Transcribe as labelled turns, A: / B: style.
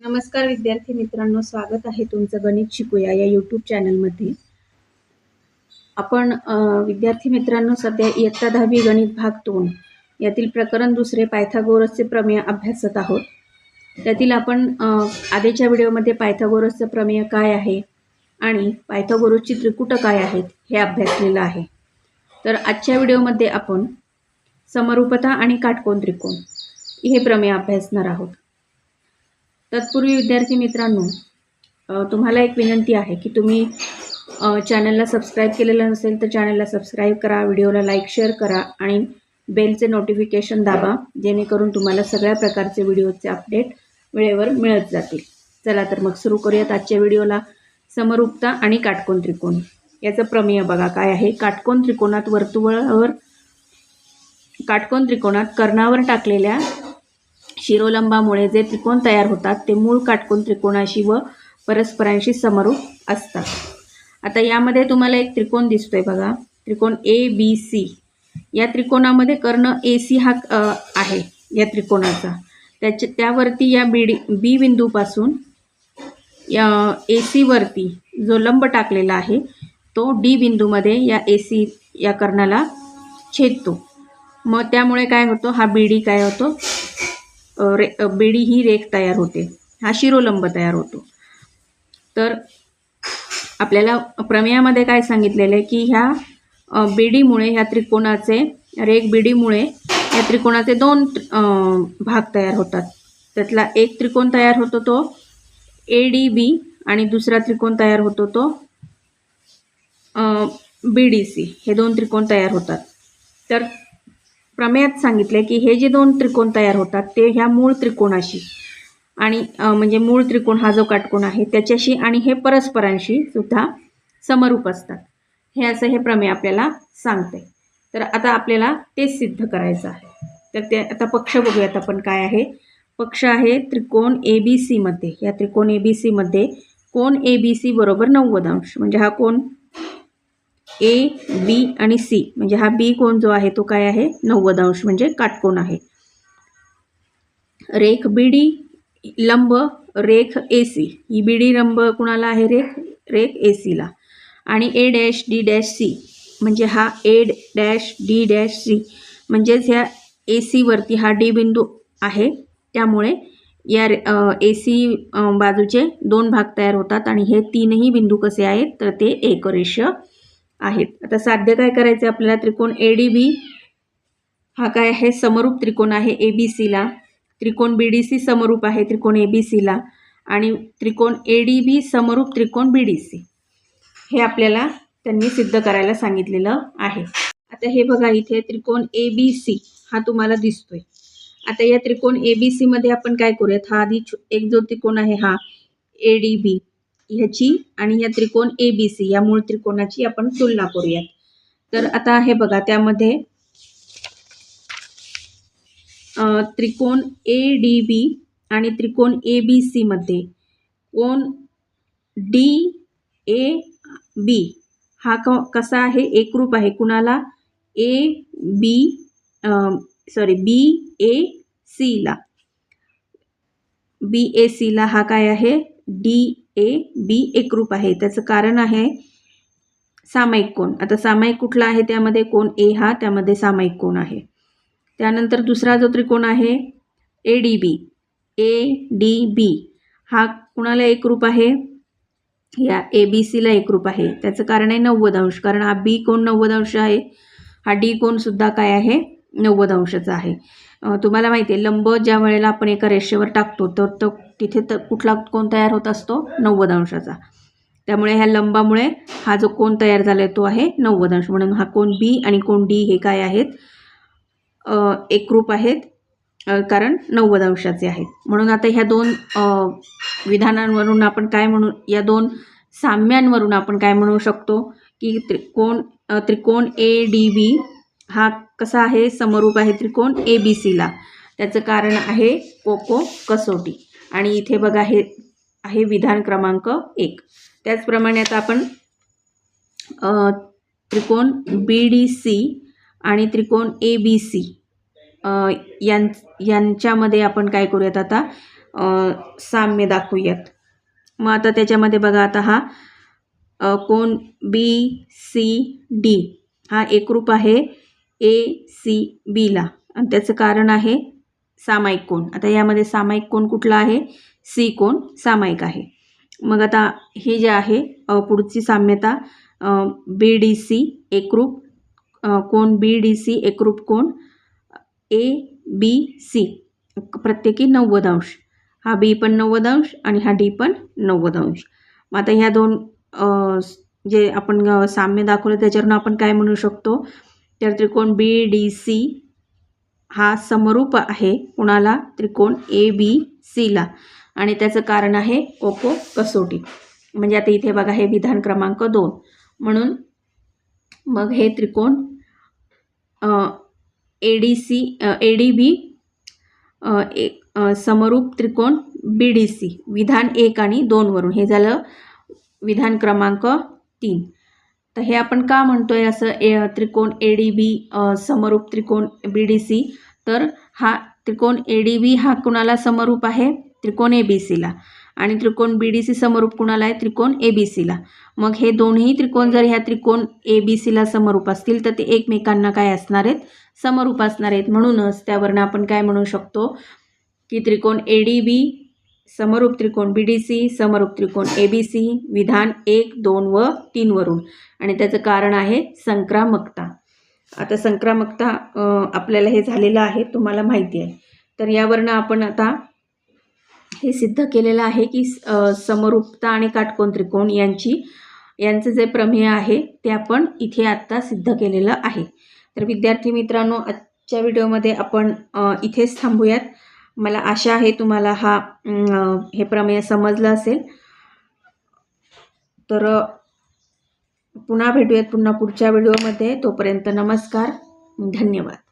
A: नमस्कार विद्यार्थी मित्रांनो स्वागत आहे तुमचं गणित शिकूया या यूट्यूब चॅनलमध्ये आपण विद्यार्थी मित्रांनो सध्या इयत्ता दहावी गणित भाग दोन यातील प्रकरण दुसरे पायथागोरसचे प्रमेय अभ्यासत आहोत. त्यातील आपण आधीच्या व्हिडिओमध्ये पायथागोरसचं प्रमेय काय आहे आणि पायथागोरसची त्रिकुटं काय आहेत हे अभ्यासलेलं आहे. तर आजच्या व्हिडिओमध्ये आपण समरूपता आणि काटकोन त्रिकोण हे प्रमेय अभ्यासणार आहोत. तत्पूर्वी विद्यार्थी मित्रांनो तुम्हाला एक विनंती आहे की तुम्ही चॅनलला सबस्क्राईब केलेलं नसेल तर चॅनलला सबस्क्राईब करा व्हिडिओला लाईक शेअर करा आणि बेलचे नोटिफिकेशन दाबा जेणेकरून तुम्हाला सगळ्या प्रकारचे व्हिडिओचे अपडेट वेळेवर मिळत जातील. चला तर मग सुरू करूयात आजच्या व्हिडिओला. समरूपता आणि काटकोन त्रिकोण. याचं प्रमेय बघा काय आहे. काटकोन त्रिकोणात वर्तुळावर काटकोन त्रिकोणात कर्णावर टाकलेल्या शिरोलंबामुळे जे त्रिकोण तयार होतात ते मूळ काटकोण त्रिकोणाशी व परस्परांशी समरूप असतात. आता यामध्ये तुम्हाला एक त्रिकोण दिसतोय बघा. त्रिकोण ए बी सी या त्रिकोणामध्ये कर्ण ए सी हा आहे या त्रिकोणाचा. त्याच्या त्यावरती या बी डी बी बिंदूपासून या ए सीवरती जो लंब टाकलेला आहे तो डी बिंदूमध्ये या ए सी या कर्णाला छेदतो. मग त्यामुळे काय होतो? हा बी डी काय होतो? रे बेडी ही रेख तयार होते. हा शिरोलंब तयार होतो. तर आपल्याला प्रमेयामध्ये काय सांगितलेलं आहे की ह्या बेडीमुळे ह्या त्रिकोणाचे रेख बेडीमुळे या त्रिकोणाचे दोन भाग तयार होतात. त्यातला एक त्रिकोण तयार होतो तो ए डी बी आणि दुसरा त्रिकोण तयार होतो तो बी डी सी हे दोन त्रिकोण तयार होतात. तर प्रमेयात सांगितले की हे जे दोन त्रिकोण तयार होतात ते ह्या मूळ त्रिकोणाशी. आणि म्हणजे मूळ त्रिकोण हा जो काटकोण आहे त्याच्याशी आणि हे परस्परांशी सुद्धा समरूप असतात. हे असं हे प्रमेय आपल्याला सांगते तर आता आपल्याला तेच सिद्ध करायचं आहे. तर ते आता पक्ष बघूयात आपण काय आहे. पक्ष आहे त्रिकोण ए बी सीमध्ये या त्रिकोण ए बी सीमध्ये कोण ए बी सी बरोबर नव्वद अंश म्हणजे हा कोण? ए बी आणि सी म्हणजे हा बी कोण जो आहे तो काय आहे? नव्वद अंश म्हणजे काटकोण आहे. रेख बी डी लंब रेख ए सी ही बीडी लंब कुणाला आहे? रेख रेख ए सीला आणि A dash D dash C म्हणजे हा A dash D dash C म्हणजेच ह्या ए सीवरती हा डी बिंदू आहे. त्यामुळे या ए सी बाजूचे दोन भाग तयार होतात आणि हे तीनही बिंदू कसे आहेत? तर ते एकरेष्य आहेत. आता साध्य काय करायचं आहे आपल्याला? त्रिकोण ए डी बी हा काय आहे? समरूप त्रिकोण आहे ए बी सीला त्रिकोण बी डी सी समरूप आहे त्रिकोण ए बी सीला आणि त्रिकोण ए डी बी समरूप त्रिकोण बी डी सी हे आपल्याला त्यांनी सिद्ध करायला सांगितलेलं आहे. आता हे बघा इथे त्रिकोण ए बी सी हा तुम्हाला दिसतोय. आता या त्रिकोण ए बी सीमध्ये आपण काय करूयात? हा आधी एक जो त्रिकोण आहे हा ए डी बी ह्याची आणि या त्रिकोण ए बी सी या मूळ त्रिकोणाची आपण तुलना करूयात. तर आता हे बघा त्यामध्ये त्रिकोण ए डी बी आणि त्रिकोण ए बी सीमध्ये कोण डी ए बी हा क कसा आहे? एकरूप आहे. कुणाला? ए बी सॉरी बी ए सीला बी ए सीला हा काय आहे? डी ए बी एकरूप आहे. त्याचं कारण आहे सामायिक कोण. आता सामायिक कुठला आहे? त्यामध्ये कोण ए हा त्यामध्ये सामायिक कोण आहे. त्यानंतर दुसरा जो त्रिकोण आहे ए डी बी ए डी बी हा कुणाला एकरूप आहे? या ए बी सीला एकरूप आहे. त्याचं कारण आहे नव्वद अंश. कारण हा बी कोण नव्वद अंश आहे? हा डी कोणसुद्धा काय आहे? नव्वद अंशाचा आहे. तुम्हाला माहिती आहे लंब ज्या वेळेला आपण एका रेषेवर टाकतो तर तो तिथे तर कुठला कोण तयार होत असतो? नव्वद अंशाचा. त्यामुळे ह्या लंबामुळे हा जो कोण तयार झाला आहे तो आहे नव्वद अंश. म्हणून हा कोण बी आणि कोण डी हे काय आहेत? एकरूप आहेत कारण नव्वद अंशाचे आहेत. म्हणून आता ह्या दोन विधानांवरून आपण काय म्हणू या दोन साम्यांवरून आपण काय म्हणू शकतो? की त्रिकोण त्रिकोण ए डी बी हा कसा आहे? समरूप आहे त्रिकोण ए बी सीला त्याचं कारण आहे कोको कसोटी. आणि इथे बघा हे आहे विधान क्रमांक एक. त्याचप्रमाणे आता आपण त्रिकोण बी डी सी आणि त्रिकोण ए बी सी यां यांच्यामध्ये आपण काय करूयात आता? साम्य दाखवूयात. मग आता त्याच्यामध्ये बघा आता हा कोण बी सी डी हा एकरूप आहे ए सी बीला आणि त्याचं कारण आहे सामायिक कोण. आता यामध्ये सामायिक कोण कुठला आहे? सी कोण सामायिक आहे. मग आता हे जे आहे पुढची साम्यता बी डी सी एकरूप कोण? बी डी सी एकरूप कोण? ए बी सी प्रत्येकी नव्वद अंश. हा बी पण नव्वद अंश आणि हा डी पण नव्वद अंश. मग आता ह्या दोन जे आपण साम्य दाखवलं त्याच्यावरून आपण काय म्हणू शकतो? तर त्रिकोण बी डी सी हा समरूप आहे. कुणाला? त्रिकोण ए बी सीला आणि त्याचं कारण आहे कोको कसोटी. म्हणजे आता इथे बघा हे विधान क्रमांक दोन. म्हणून मग हे त्रिकोण A D C A D B एक समरूप त्रिकोण बी डी सी विधान एक आणि दोनवरून हे झालं विधान क्रमांक तीन. तर हे आपण का म्हणतोय असं ए त्रिकोण ए डी बी समरूप त्रिकोण बी डी सी तर हा त्रिकोण ए डी बी हा कुणाला समरूप आहे? त्रिकोण ए बी सीला आणि त्रिकोण बी डी सी समरूप कुणाला आहे? त्रिकोण ए बी सीला मग हे दोन्ही त्रिकोण जर ह्या त्रिकोण ए बी सीला समरूप असतील तर ते एकमेकांना काय असणार आहेत? समरूप असणार आहेत. म्हणूनच त्यावरनं आपण काय म्हणू शकतो की त्रिकोण ए डी बी समरूप त्रिकोण बी डी सी समरूप त्रिकोण ए बी सी विधान एक दोन व तीनवरून आणि त्याचं कारण आहे संक्रामकता. आता संक्रामकता आपल्याला हे झालेलं आहे तुम्हाला माहिती आहे. तर यावरनं आपण आता हे सिद्ध केलेलं आहे की समरूपता आणि काटकोण त्रिकोण यांची यांचं जे प्रमेय आहे ते आपण इथे आत्ता सिद्ध केलेलं आहे. तर विद्यार्थी मित्रांनो आजच्या व्हिडिओमध्ये आपण इथेच थांबूयात. मला आशा आहे तुम्हाला हा हे प्रमेय समजलं असेल. तर पुन्हा भेटूयात पुन्हा पुढच्या व्हिडिओमध्ये. तोपर्यंत नमस्कार. धन्यवाद.